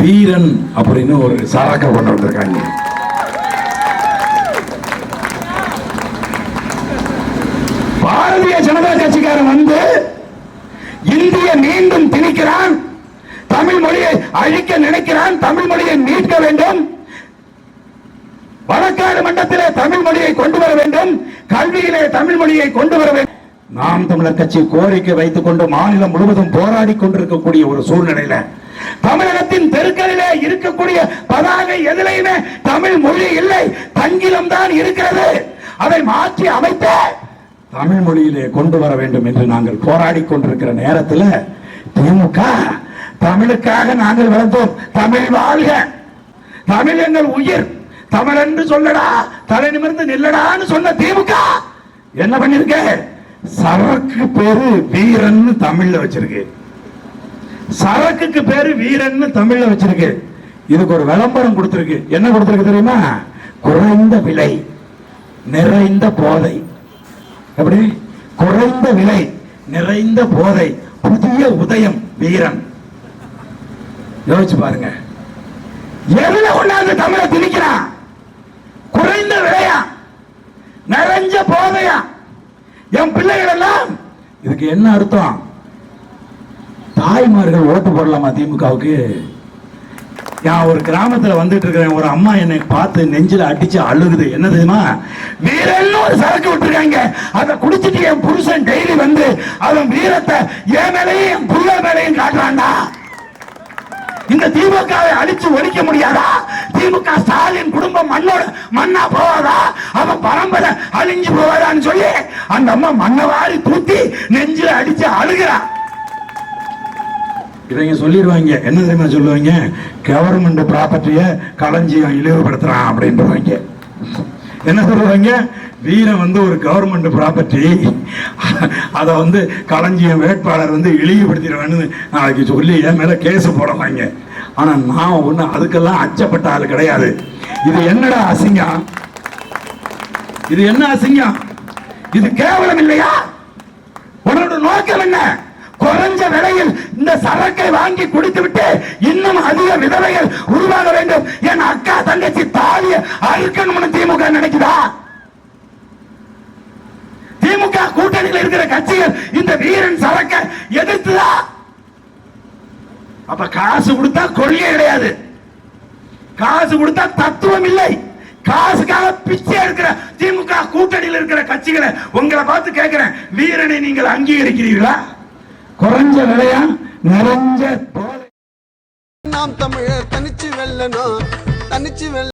வீரன் அப்படின்னு ஒரு சரக்க கொண்டு வந்திருக்காங்க. பாரதிய ஜனதா கட்சிக்காரன் வந்து இந்திய மீண்டும் திணிக்கிறான் தமிழ் மொழியை அழிக்க நினைக்கிறான் தமிழ் மொழியை மீட்க வேண்டும் வழக்காடு மன்றத்திலே தமிழ் மொழியை கொண்டு வர வேண்டும் கல்வியிலே தமிழ் மொழியை கொண்டு வர வேண்டும். நாம் தமிழர் கட்சி கோரிக்கை வைத்துக் கொண்டு மாநிலம் முழுவதும் போராடி கொண்டிருக்கக்கூடிய ஒரு சூழ்நிலையில தமிழகத்தின் தெருக்களிலே இருக்கக்கூடிய பதாகை எதிலையுமே தமிழ் மொழி இல்லை தங்கிலம் தான் இருக்கிறது. அதை மாற்றி அமைத்த தமிழ் மொழியிலே கொண்டு வர வேண்டும் என்று நாங்கள் போராடி கொண்டிருக்கிற நேரத்தில் திமுக தமிழுக்காக நாங்கள் வளர்ந்தோம். தமிழ் வாழ்க. தமிழ் எங்கள் உயிர். தமிழ் என்று சொல்லடா தலை நிமிர்ந்து நில்லடான்னு சொன்ன திமுக என்ன பண்ணிருக்கேன் சரக்கு பேரு வீரன்னு தமிழ்ல வச்சிருக்கு. சரக்குக்கு பேரு வீரன்னு தமிழ்ல வச்சிருக்கு. இதுக்கு ஒரு விளம்பரம் கொடுத்திருக்கு. என்ன கொடுத்திருக்கு தெரியுமா? குறைந்த விலை நிறைந்த போதை. எப்படி? குறைந்த விலை நிறைந்த போதை புதிய உதயம் வீரன். யோசிச்சு பாருங்க. எதுல கொண்டாந்து தமிழ் திணிக்கிறான் குறைந்த விலையா நிறைஞ்ச போதையா என் பிள்ளைகள் எல்லாம் இதுக்கு என்ன அர்த்தம்? தாய்மார்கள் ஓட்டு போடலாமா திமுகவுக்கு? நான் ஒரு கிராமத்துல வந்துட்டு இருக்கிறேன். ஒரு அம்மா என்னை பார்த்து நெஞ்சில் அடிச்சு அழுகுது. என்ன தெரியுமா? வீரன்னு ஒரு சரக்கு விட்டுருக்காங்க. அதை குடிச்சிட்டு என் புருஷன் டெய்லி வந்து அவன் வீரத்தை என் மேலையும் என் புள்ள மேலையும் காட்டுறான்டா. இந்த திமுகவை அழிச்சு ஒழிக்க முடியாதா? மண்ணா போவாதா அவன் பரம்பரை அழிஞ்சு போவாதான்னு சொல்லி அந்த அம்மா மண்ணை வாரி தூத்தி நெஞ்சில அடிச்சு அழுகிறான் இவங்க சொல்லிடுவாங்க என்ன தெரியுமா சொல்லுவாங்க? கவர்மெண்ட் ப்ராப்பர்ட்டிய களஞ்சியம் இழிவுபடுத்துறான் அப்படின்றவாங்க என்ன சொல்லுவாங்க? வீரன் வந்து ஒரு கவர்மெண்ட் ப்ராப்பர்ட்டி அதை வந்து களஞ்சியம் வேட்பாளர் வந்து இழிவுபடுத்திடுவான்னு நாளைக்கு சொல்லி என் மேலே கேஸ் போடுவாங்க. ஆனால் நான் ஒன்று அதுக்கெல்லாம் அச்சப்பட்ட ஆள் கிடையாது. இது என்னடா அசிங்கம்? இது என்ன அசிங்கம்? இது கேவலம் இல்லையா? உன்னோட நோக்கம் என்ன? குறைஞ்ச விலையில் இந்த சரக்கை வாங்கி குடித்து விட்டு இன்னும் அதிக விதவைகள் உருவாக வேண்டும். என் அக்கா தங்கச்சி தாலிய அறுக்கணும்னு திமுக நினைக்குதா? திமுக கூட்டணியில் இருக்கிற கட்சிகள் இந்த வீரன் சரக்கை எதிர்த்துதா? அப்ப காசு கொடுத்தா கொள்கை கிடையாது. காசு கொடுத்தா தத்துவம் இல்லை. காசுக்காக பிச்சை எடுக்கிற திமுக கூட்டணியில் இருக்கிற கட்சிகளை உங்களை பார்த்து கேட்கிறேன். வீரனை நீங்கள் அங்கீகரிக்கிறீர்களா? குறைஞ்ச விலையா? நிறைஞ்ச நாம் தமிழர் தனிச்சு வெல்லணும். தனிச்சு வெல்ல